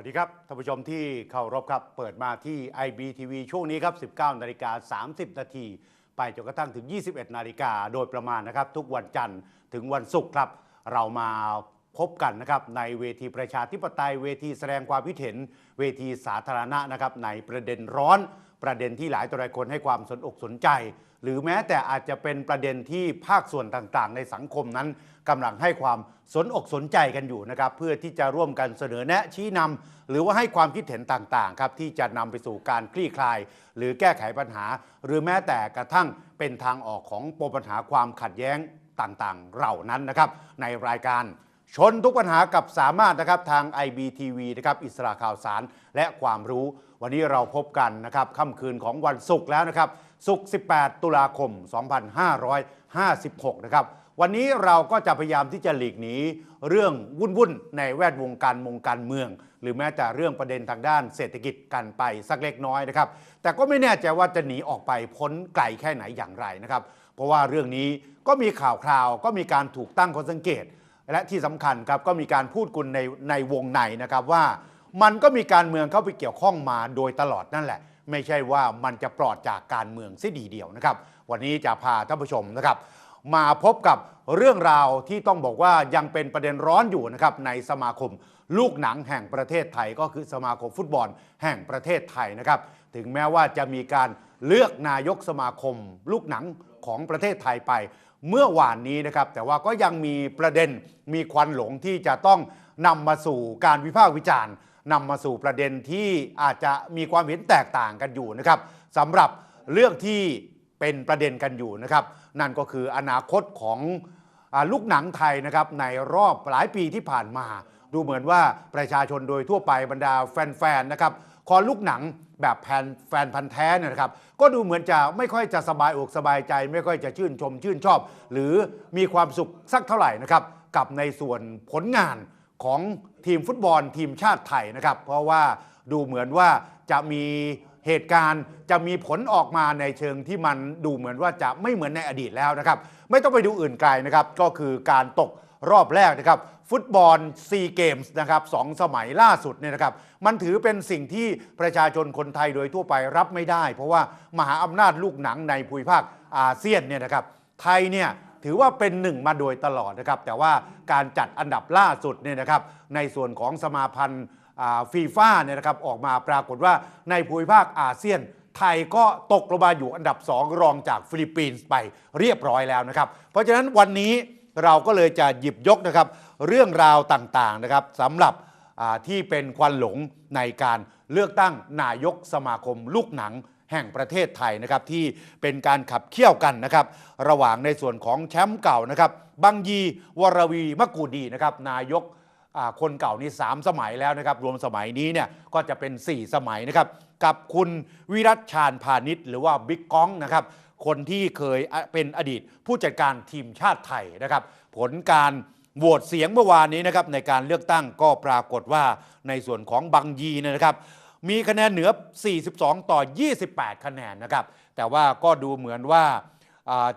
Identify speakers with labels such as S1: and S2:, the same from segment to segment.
S1: วัสดีครับท่านผู้ชมที่เคารพครับ เปิดมาที่ IBTV ช่วงนี้ครับ 19 นาฬิกา 30 นาที ไปจนกระทั่งถึง 21 นาฬิกาโดยประมาณนะครับ ทุกวันจันทร์ถึงวันศุกร์ครับ เรามา พบกันนะครับในเวทีประชาธิปไตยเวทีแสดงความคิดเห็น เวทีสาธารณะนะครับในประเด็นร้อนประเด็นที่หลายต่อหลายคนให้ความสนอกสนใจ หรือแม้แต่อาจจะเป็นประเด็นที่ภาคส่วนต่างๆ ในสังคมนั้นกำลังให้ความสนอกสนใจกันอยู่นะครับเพื่อที่จะร่วมกันเสนอแนะชี้นำหรือว่าให้ความคิดเห็นต่างๆครับที่จะนำไปสู่การคลี่คลาย หรือแก้ไขปัญหา หรือแม้แต่กระทั่งเป็นทางออกของปมปัญหาความขัดแย้งต่างๆ เหล่านั้นนะครับในรายการ ชนทุกปัญหากับสามารถนะครับทาง IBTV นะครับอิสระข่าวสารและความรู้ วันนี้เราพบกันนะครับค่ำคืนของวันศุกร์แล้วนะครับศุกร์ 18 ตุลาคม 2556 นะครับวันนี้เราก็จะพยายามที่จะหลีกหนีเรื่องวุ่นๆในแวดวงการมงการเมือง หรือแม้แต่เรื่องประเด็นทางด้านเศรษฐกิจกันไปสักเล็กน้อยนะครับ แต่ก็ไม่แน่ใจว่าจะหนีออกไปพ้นไกลแค่ไหนอย่างไรนะครับ เพราะว่าเรื่องนี้ก็มีข่าวคราวก็มีการถูกตั้งข้อสังเกต และที่สำคัญครับก็มีการพูดกุลในในวงในนะครับว่า มันก็มีการเมืองเข้าไปเกี่ยวข้องมาโดยตลอดนั่นแหละ ไม่ใช่ว่ามันจะปลอดจากการเมืองซิดีเดียวนะครับ วันนี้จะพาท่านผู้ชมนะครับ มาพบกับเรื่องราวที่ต้องบอกว่ายังเป็นประเด็นร้อนอยู่นะครับในสมาคมลูกหนังแห่งประเทศไทยก็คือสมาคมฟุตบอลแห่งประเทศไทยนะครับ ถึงแม้ว่าจะมีการเลือกนายกสมาคม ลูกหนังของประเทศไทยไป เมื่อวานนี้นะครับ แต่ว่าก็ยังมีประเด็นมีควันหลงที่จะต้องนำมาสู่การวิพากษ์วิจารณ์นำมาสู่ประเด็นที่อาจจะมีความเห็นแตกต่างกันอยู่นะครับสำหรับเรื่องที่เป็นประเด็นกันอยู่นะครับ นั่นก็คืออนาคตของอลูกหนังไทยนะครับในรอบหลายปีที่ผ่านมา ดูเหมือนว่าประชาชนโดยทั่วไปบรรดาแฟนๆนะครับคอลูกหนัง แบบแฟนแฟนพันธ์แท้เนี่ยนะครับ ก็ดูเหมือนจะไม่ค่อยจะสบายอกสบายใจ ไม่ค่อยจะชื่นชมชื่นชอบ หรือมีความสุขสักเท่าไหร่นะครับ กับในส่วนผลงานของทีมฟุตบอลทีมชาติไทยนะครับ เพราะว่าดูเหมือนว่าจะมีเหตุการณ์จะมีผลออกมาในเชิงที่มันดูเหมือนว่าจะไม่เหมือนในอดีตแล้วนะครับ ไม่ต้องไปดูอื่นไกลนะครับ ก็คือการตกรอบแรกนะครับ ฟุตบอลซีเกมส์นะครับสองสมัยล่าสุดเนี่ยนะครับมันถือเป็นสิ่งที่ประชาชนคนไทยโดยทั่วไปรับไม่ได้ เพราะว่ามหาอำนาจลูกหนังในภูมิภาคอาเซียนเนี่ยนะครับไทยเนี่ยถือว่าเป็นหนึ่งมาโดยตลอดนะครับแต่ว่าการจัดอันดับล่าสุดเนี่ยนะครับในส่วนของสมาพันธ์ฟีฟ่าเนี่ยนะครับออกมาปรากฏว่าในภูมิภาคอาเซียนไทยก็ตกลงมาอยู่อันดับ 2 รองจากฟิลิปปินส์ไปเรียบร้อยแล้วนะครับ เพราะฉะนั้นวันนี้ เราก็เลยจะหยิบยกนะครับเรื่องราวต่างๆนะครับสำหรับที่เป็นควันหลงในการเลือกตั้งนายกสมาคมลูกหนังแห่งประเทศไทยนะครับที่เป็นการขับเคี่ยวกันนะครับ ระหว่างในส่วนของแชมป์เก่านะครับบังยีวรวีมกูดีนะครับนายกคนเก่านี่3สมัยแล้วนะครับ รวมสมัยนี้เนี่ยก็จะเป็น 4 สมัยนะครับ กับคุณวิรัตชาญพาณิชย์หรือว่าบิ๊กก้องนะครับ คนที่เคยเป็นอดีตผู้จัดการทีมชาติไทยนะครับ ผลการโหวตเสียงเมื่อวานนี้นะครับในการเลือกตั้งก็ปรากฏว่าในส่วนของบังยีนะครับ มีคะแนนเหนือ 42 ต่อ 28 คะแนนนะครับ แต่ว่าก็ดูเหมือนว่า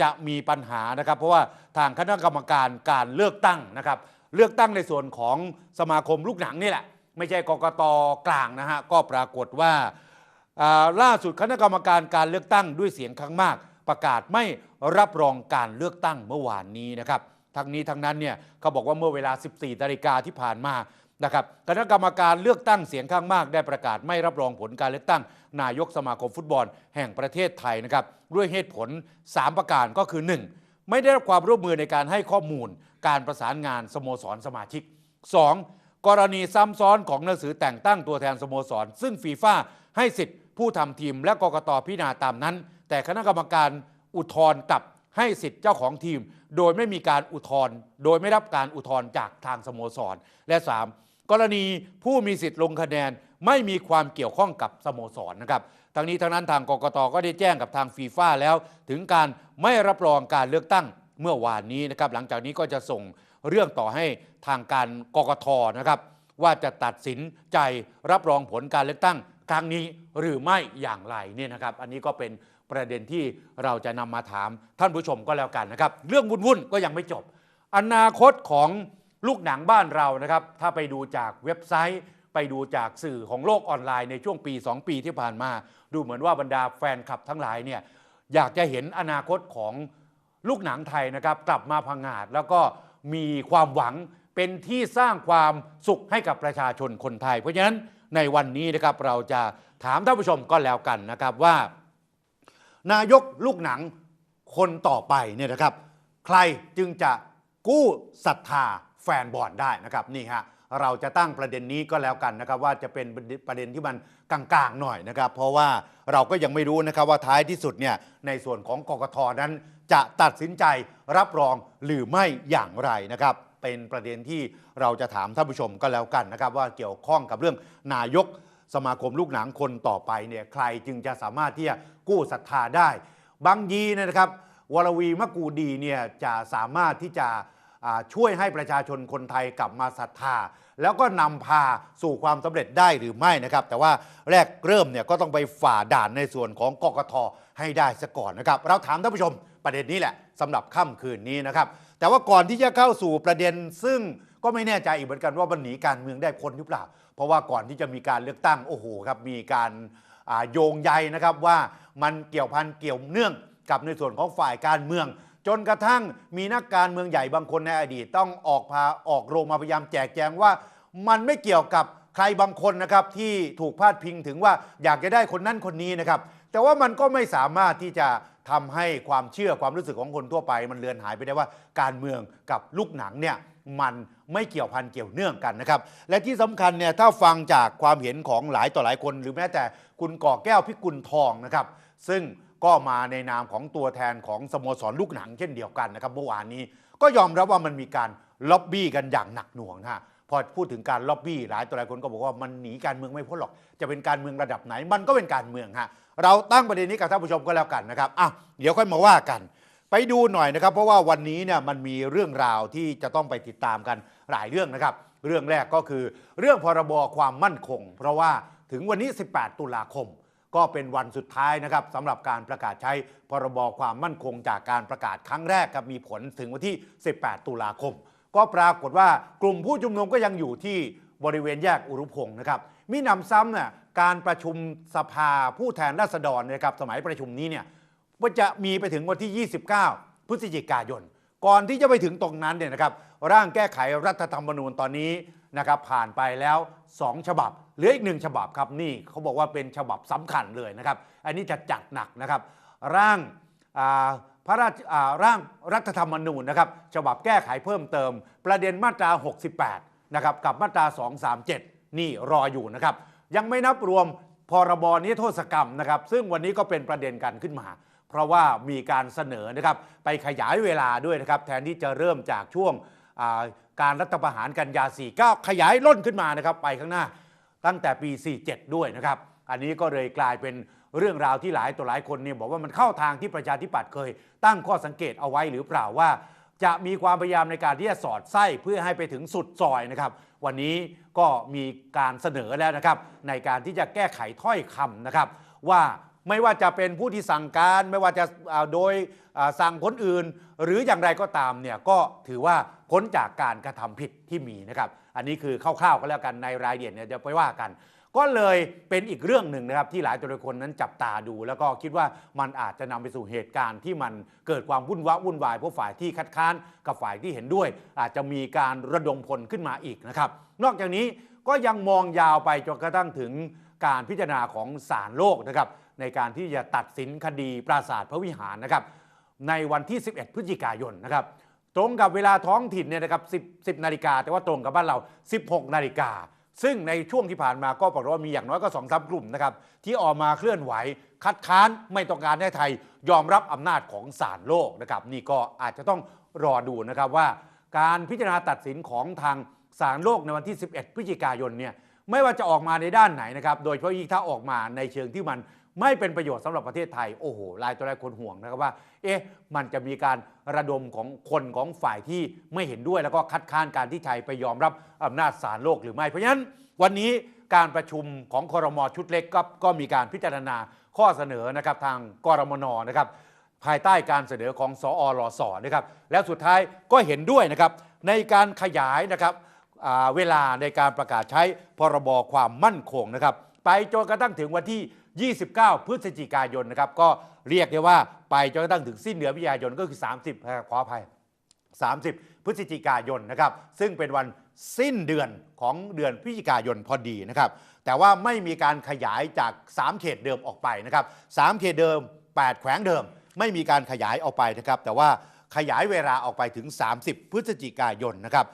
S1: จะมีปัญหานะครับ เพราะว่าทางคณะกรรมการการเลือกตั้งนะครับ เลือกตั้งในส่วนของสมาคมลูกหนังนี่แหละ ไม่ใช่กกตกลางนะฮะก็ปรากฏว่าอ่าล่าสุดคณะกรรมการการเลือกตั้งด้วยเสียงข้างมาก ประกาศไม่รับรองการเลือกตั้งเมื่อวานนี้นะครับ ทั้งนี้ทั้งนั้นเนี่ยเขาบอกว่าเมื่อเวลา 14นาฬิกาที่ผ่านมานะครับคณะกรรมการเลือกตั้งเสียงข้างมาก ได้ประกาศไม่รับรองผลการเลือกตั้ง นายกสมาคมฟุตบอลแห่งประเทศไทยนะครับด้วยเหตุผล 3 ประการก็คือ 1. ไม่ได้รับความร่วมมือในการให้ข้อมูล การประสานงานสโมสรสมาชิก 2. กรณีซ้ำซ้อนของหนังสือแต่งตั้งตัวแทนสโมสร ซึ่งฟีฟ่าให้สิทธิ์ผู้ทำทีมและกกตพิจารณาตามนั้น แต่คณะกรรมการอุทธรณ์กลับให้สิทธิ์เจ้าของทีม โดยไม่มีการอุทธรณ์โดยไม่รับการอุทธรณ์จากทางสโมสร และ 3. กรณีผู้มีสิทธิ์ลงคะแนนไม่มีความเกี่ยวข้องกับสโมสรนะครับทั้งนี้ทั้งนั้นทางกกตก็ได้แจ้งกับทางฟีฟ่าแล้ว ถึงการไม่รับรองการเลือกตั้งเมื่อวานนี้นะครับหลังจากนี้ก็จะส่งเรื่องต่อให้ทางการกกตนะครับว่าจะตัดสินใจรับรองผลการเลือกตั้งครั้งนี้หรือไม่อย่างไรเนี่ยนะครับ อันนี้ก็เป็น ประเด็นที่เราจะนำมาถามท่านผู้ชมก็แล้วกันนะครับ เรื่องวุ่นๆก็ยังไม่จบ อนาคตของลูกหนังบ้านเรานะครับ ถ้าไปดูจากเว็บไซต์ไป
S2: ไปดูจากสื่อของโลกออนไลน์ในช่วงปี 2 ปีที่ผ่านมา ดูเหมือนว่าบรรดาแฟนคลับทั้งหลายเนี่ยอยากจะเห็นอนาคตของลูกหนังไทยนะครับกลับมาพังงาดแล้วก็มีความหวังเป็นที่สร้างความสุขให้กับประชาชนคนไทย เพราะฉะนั้นในวันนี้นะครับเราจะถามท่านผู้ชมก็แล้วกันนะครับว่า นายกลูกหนังคนต่อไปเนี่ยนะครับ ใครจึงจะกู้ศรัทธาแฟนบอลได้นะครับนี่ฮะเราจะตั้งประเด็นนี้ก็แล้วกันนะครับ ว่าจะเป็นประเด็นที่มันกลางๆหน่อยนะครับ เพราะว่าเราก็ยังไม่รู้นะครับว่าท้ายที่สุดเนี่ยในส่วนของกกทนั้น จะตัดสินใจรับรองหรือไม่อย่างไรนะครับ เป็นประเด็นที่เราจะถามท่านผู้ชมก็แล้วกันนะครับ ว่าเกี่ยวข้องกับเรื่องนายก สมาคมลูกหนังคนต่อไปเนี่ยใครจึงจะสามารถที่จะกู้ศรัทธาได้บางยีนะครับวรวีมะกูดีเนี่ยจะสามารถที่จะช่วยให้ประชาชนคนไทยกลับมาศรัทธา แล้วก็นำพาสู่ความสำเร็จได้หรือไม่นะครับ แต่ว่าแรกเริ่มเนี่ยก็ต้องไปฝ่าด่านในส่วนของกกทให้ได้ซะก่อนนะครับ เราถามท่านผู้ชมประเด็นนี้แหละสำหรับค่ำคืนนี้นะครับ แต่ว่าก่อนที่จะเข้าสู่ประเด็นซึ่ง ก็ไม่แน่ใจอีกเหมือนกันว่ามันหนีการเมืองได้พ้นหรือเปล่า เพราะว่าก่อนที่จะมีการเลือกตั้งโอ้โหครับมีการโยงใยนะครับว่ามันเกี่ยวพันเกี่ยวเนื่องกับในส่วนของฝ่ายการเมือง จนกระทั่งมีนักการเมืองใหญ่บางคนในอดีต ต้องออกพาออกโรงมาพยายามแจกแจงว่า มันไม่เกี่ยวกับใครบางคนนะครับที่ถูกพาดพิงถึงว่าอยากจะได้คนนั้นคนนี้นะครับ แต่ว่ามันก็ไม่สามารถที่จะ ทำให้ความเชื่อความรู้สึกของคนทั่วไป มันเลือนหายไปได้ว่าการเมืองกับลูกหนังเนี่ยมันไม่เกี่ยวพันเกี่ยวเนื่องกันนะครับ และที่สำคัญเนี่ยถ้าฟังจากความเห็นของหลายต่อหลายคน หรือแม้แต่คุณก่อแก้วพิกุลทองนะครับ ซึ่งก็มาในนามของตัวแทนของสโมสรลูกหนังเช่นเดียวกันนะครับเมื่อวานนี้ก็ยอมรับว่ามันมีการล็อบบี้กันอย่างหนักหน่วงนะฮะ พอพูดถึงการล็อบบี้หลายต่อหลายคนก็บอกว่ามันหนีการเมืองไม่พ้นหรอก จะเป็นการเมืองระดับไหน มันก็เป็นการเมืองฮะเราตั้งประเด็นนี้กับท่านผู้ชมก็แล้วกันนะครับอะเดี๋ยวค่อยมาว่ากัน ไปดูหน่อยนะครับ เพราะว่าวันนี้เนี่ยมันมีเรื่องราวที่จะต้องไปติดตามกันหลายเรื่องนะครับ เรื่องแรกก็คือ เรื่องพรบความมั่นคง เพราะว่าถึงวันนี้ 18 ตุลาคม ก็เป็นวันสุดท้ายนะครับสำหรับการประกาศใช้พรบความมั่นคงจากการประกาศครั้งแรกครับมีผลถึงวันที่ 18 ตุลาคม ก็ปรากฏว่ากลุ่มผู้ชุมนุมก็ยังอยู่ที่บริเวณแยกอุรุพงศ์นะครับมีนำซ้ำเนี่ยการประชุมสภาผู้แทนราษฎรนะครับสมัยประชุมนี้เนี่ยว่าจะมีไปถึงวันที่ 29 พฤศจิกายน ก่อนที่จะไปถึงตรงนั้นเนี่ยนะครับร่างแก้ไขรัฐธรรมนูญตอนนี้นะครับผ่านไปแล้ว 2 ฉบับเหลืออีกหนึ่งฉบับครับนี่เขาบอกว่าเป็นฉบับสำคัญเลยนะครับ อันนี้จะจัดหนักนะครับ ร่างอ่า พระราชร่างรัฐธรรมนูญนะครับฉบับแก้ไขเพิ่มเติม ประเด็นมาตรา 68 นะครับกับมาตรา 237 นี่รออยู่นะครับ ยังไม่นับรวมพรบนิรโทษกรรมนะครับ ซึ่งวันนี้ก็เป็นประเด็นกันขึ้นมา เพราะว่ามีการเสนอนะครับไปขยายเวลาด้วยนะครับ แทนที่จะเริ่มจากช่วงการรัฐประหารกันยา 49 ขยายล่นขึ้นมานะครับ ไปข้างหน้าตั้งแต่ปี 47 ด้วยนะครับ อันนี้ก็เลยกลายเป็น เรื่องราวที่หลายต่อหลายคนเนี่ยบอกว่ามันเข้าทางที่ประชาธิปัตย์เคย ตั้งข้อสังเกตเอาไว้หรือเปล่าว่า จะมีความพยายามในการที่จะสอดไส้เพื่อให้ไปถึงสุดซอยนะครับ วันนี้ก็มีการเสนอแล้วนะครับในการที่จะแก้ไขถ้อยคำนะครับ ว่าไม่ว่าจะเป็นผู้ที่สั่งการไม่ว่าจะโดยสั่งคนอื่น หรืออย่างไรก็ตามเนี่ยก็ถือว่าพ้นจากการกระทำผิดที่มีนะครับ อันนี้คือคร่าวๆก็แล้วกันในรายละเอียดเนี่ยเดี๋ยวไปว่ากัน ก็เลยเป็นอีกเรื่องหนึ่งนะครับที่หลายตัวคนนั้นจับตาดู แล้วก็คิดว่ามันอาจจะนำไปสู่เหตุการณ์ที่มันเกิดความวุ่นวะวุ่นวายเพราะฝ่ายที่คัดค้านกับฝ่ายที่เห็นด้วย อาจจะมีการระดมพลขึ้นมาอีกนะครับ นอกจากนี้ก็ยังมองยาวไปจนกระทั่งถึงการพิจารณาของศาลโลกนะครับในการที่จะตัดสินคดีปราสาทพระวิหารนะครับในวันที่ 11 พฤศจิกายนนะครับตรงกับเวลาท้องถิ่นเนี่ยนะครับ 10 10 นาฬิกาแต่ว่าตรงกับบ้านเรา 16 นาฬิกา ซึ่งในช่วงที่ผ่านมาก็ปรากฏว่ามีอย่างน้อยก็สองสามกลุ่มนะครับที่ออกมาเคลื่อนไหว คัดค้านไม่ต้องการให้ไทย ยอมรับอำนาจของศาลโลกนะครับนี่ก็อาจจะต้องรอดูนะครับว่า การพิจารณาตัดสินของทางศาลโลกในวันที่ 11 พฤศจิกายนเนี่ยไม่ว่าจะออกมาในด้านไหนนะครับโดยเฉพาะยิ่งถ้าออกมาในเชิงที่มัน ไม่เป็นประโยชน์สำหรับประเทศไทย โอ้โหหลายตัวหลายคนห่วงนะครับว่า เอ๊ะ มันจะมีการระดมของคนของฝ่ายที่ไม่เห็นด้วย แล้วก็คัดค้านการที่ไทยไปยอมรับอำนาจศาลโลกหรือไม่ เพราะฉะนั้นวันนี้การประชุมของคอรมอชุดเล็กก็ก็มีการพิจารณาข้อเสนอนะครับทางกรมนนะครับภายใต้การเสนอของสอรสนะครับแล้วสุดท้ายก็เห็นด้วยนะครับในการขยายนะครับเวลาในการประกาศใช้พรบความมั่นคงนะครับไปจนกระทั่งถึงวันที่ 29 พฤศจิกายนนะครับก็เรียกได้ว่าไปจนกระทั่งถึงสิ้นเดือนพฤศจิกายนก็คือ 30ขออภัย 30 พฤศจิกายนนะครับซึ่งเป็นวันสิ้นเดือนของเดือนพฤศจิกายนพอดีนะครับแต่ว่าไม่มีการขยายจาก 3 เขตเดิมออกไปนะครับ3เขตเดิม 8 แขวงเดิม ไม่มีการขยายออกไปนะครับแต่ว่าขยายเวลาออกไปถึง 30 พฤศจิกายนนะครับ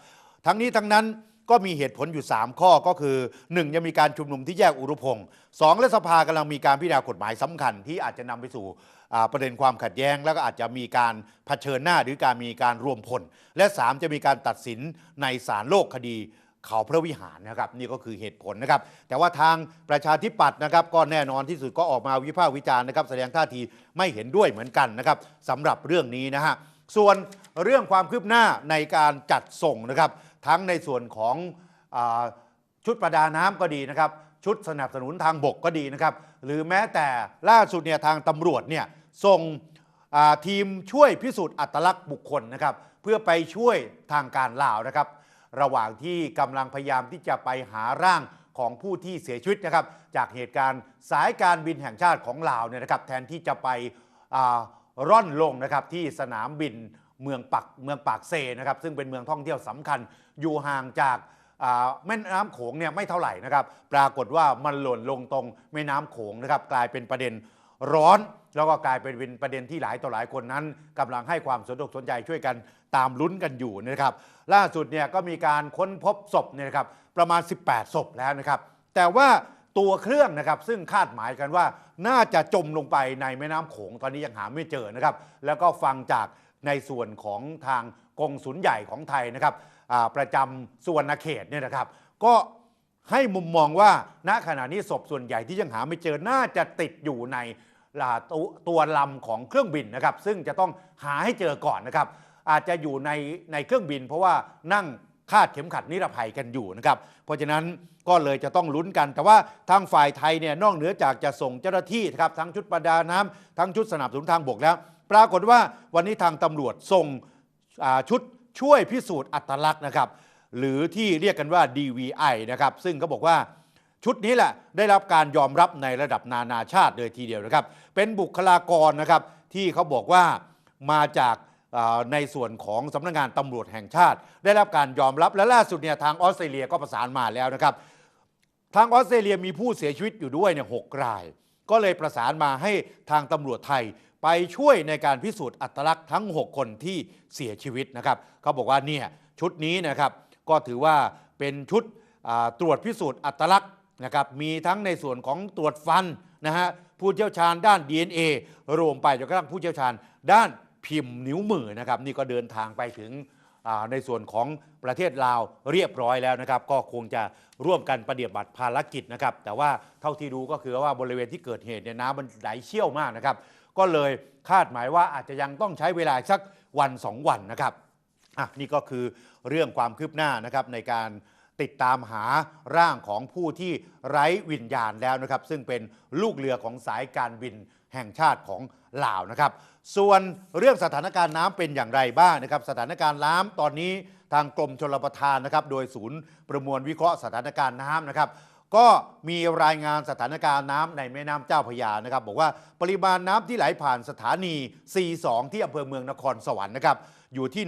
S2: ทั้งนี้ทั้งนั้น ก็มีเหตุผลอยู่ 3 ข้อก็คือ 1 ยังมีการชุมนุมที่แยกอุรุพงศ์สองและสภากำลังมีการพิจารณากฎหมายสำคัญ ที่อาจจะนำไปสู่ประเด็นความขัดแย้ง แล้วก็อาจจะมีการเผชิญหน้าหรือการมีการรวมพล และ 3 จะมีการตัดสินในศาลโลกคดีเขาพระวิหารนะครับนี่ก็คือเหตุผลนะครับ แต่ว่าทางประชาธิปัตย์นะครับก็แน่นอนที่สุดก็ออกมาวิพากษ์วิจารณ์นะครับ แสดงท่าทีไม่เห็นด้วยเหมือนกันนะครับสำหรับเรื่องนี้นะฮะส่วนเรื่องความคืบหน้าในการจัดส่งนะครับ ทั้งในส่วนของอชุดประดาน้ำก็ดีนะครับ ชุดสนับสนุนทางบกก็ดีนะครับ หรือแม้แต่ล่าสุดเนี่ยทางตำรวจเนี่ยส่งทีมช่วยพิสูจน์อัตลักษณ์บุคคลนะครับ เพื่อไปช่วยทางการลาวนะครับ ระหว่างที่กำลังพยายามที่จะไปหาร่างของผู้ที่เสียชีวิตนะครับ จากเหตุการณ์สายการบินแห่งชาติของลาวเนี่ยนะครับ แทนที่จะไปร่อนลงนะครับที่สนามบิน เมืองปักเมืองปากเซนะครับซึ่งเป็นเมืองท่องเที่ยวสำคัญอยู่ห่างจากแม่น้ำโขงเนี่ยไม่เท่าไหร่นะครับ ปรากฏว่ามันหล่นลงตรงแม่น้ำโขงนะครับกลายเป็นประเด็นร้อนแล้วก็กลายเป็นประเด็นที่หลายต่อหลายคนนั้นกำลังให้ความสนอกสนใจช่วยกันตามลุ้นกันอยู่นะครับ ล่าสุดเนี่ยก็มีการค้นพบศพเนี่ยนะครับประมาณ 18 ศพแล้วนะครับ แต่ว่าตัวเครื่องนะครับซึ่งคาดหมายกันว่าน่าจะจมลงไปในแม่น้ำโขงตอนนี้ยังหาไม่เจอนะครับ แล้วก็ฟังจาก ในส่วนของทางกงสุลใหญ่ของไทยนะครับประจำส่วนเขตเนี่ยนะครับ ก็ให้มุมมองว่าณขณะนี้ศพส่วนใหญ่ที่ยังหาไม่เจอน่าจะติดอยู่ในอ่าตตัวลำของเครื่องบินนะครับ ซึ่งจะต้องหาให้เจอก่อนนะครับ อาจจะอยู่ในในเครื่องบิน เพราะว่านั่งคาดเข็มขัดนิรภัยกันอยู่นะครับ เพราะฉะนั้นก็เลยจะต้องลุ้นกัน แต่ว่าทางฝ่ายไทยเนี่ยนอกเหนือจากจะส่งเจ้าหน้าที่นะครับทั้งชุดประดาน้ำทั้งชุดสนับสนุนทางบกแล้ว ปรากฏว่าวันนี้ทางตำรวจส่งชุดช่วยพิสูจน์อัตลักษณ์นะครับ หรือที่เรียกกันว่า DVI นะครับ ซึ่งเขาบอกว่าชุดนี้แหละได้รับการยอมรับในระดับนานาชาติเลยทีเดียวนะครับ เป็นบุคลากรนะครับที่เขาบอกว่ามาจากในส่วนของสำนักงานตำรวจแห่งชาติ ได้รับการยอมรับและล่าสุดเนี่ยทางออสเตรเลียก็ประสานมาแล้วนะครับ ทางออสเตรเลียมีผู้เสียชีวิตอยู่ด้วยเนี่ยหกราย ก็เลยประสานมาให้ทางตำรวจไทย ไปช่วยในการพิสูจน์อัตลักษณ์ทั้ง 6 คนที่เสียชีวิตนะครับเขาบอกว่าเนี่ยชุดนี้นะครับก็ถือว่าเป็นชุดตรวจพิสูจน์อัตลักษณ์นะครับมีทั้งในส่วนของตรวจฟันนะฮะผู้เชี่ยวชาญด้าน DNA รวมไปจนกระทั่งผู้เชี่ยวชาญด้านพิมพ์นิ้วมือนะครับนี่ก็เดินทางไปถึงในส่วนของประเทศลาวเรียบร้อยแล้วนะครับ ก็คงจะร่วมกันปฏิบัติภารกิจนะครับ แต่ว่าเท่าที่ดูก็คือว่าบริเวณที่เกิดเหตุเนี่ยน้ำมันไหลเชี่ยวมากนะครับ ก็เลยคาดหมายว่าอาจจะยังต้องใช้เวลาสักวันสองวันนะครับอะนี่ก็คือเรื่องความคืบหน้านะครับในการติดตามหาร่างของผู้ที่ไร้วิญญาณแล้วนะครับ ซึ่งเป็นลูกเรือของสายการบินแห่งชาติของลาวนะครับ ส่วนเรื่องสถานการณ์น้ำเป็นอย่างไรบ้างนะครับ สถานการณ์น้ำตอนนี้ทางกรมชลประทานนะครับ โดยศูนย์ประมวลวิเคราะห์สถานการณ์น้ำนะครับ ก็มีรายงานสถานการณ์น้ำในแม่น้ำเจ้าพยานะครับ บอกว่าปริมาณน้ำที่ไหลผ่านสถานี C2 ที่อำเภอเมืองนครสวรรค์นะครับอยู่ที่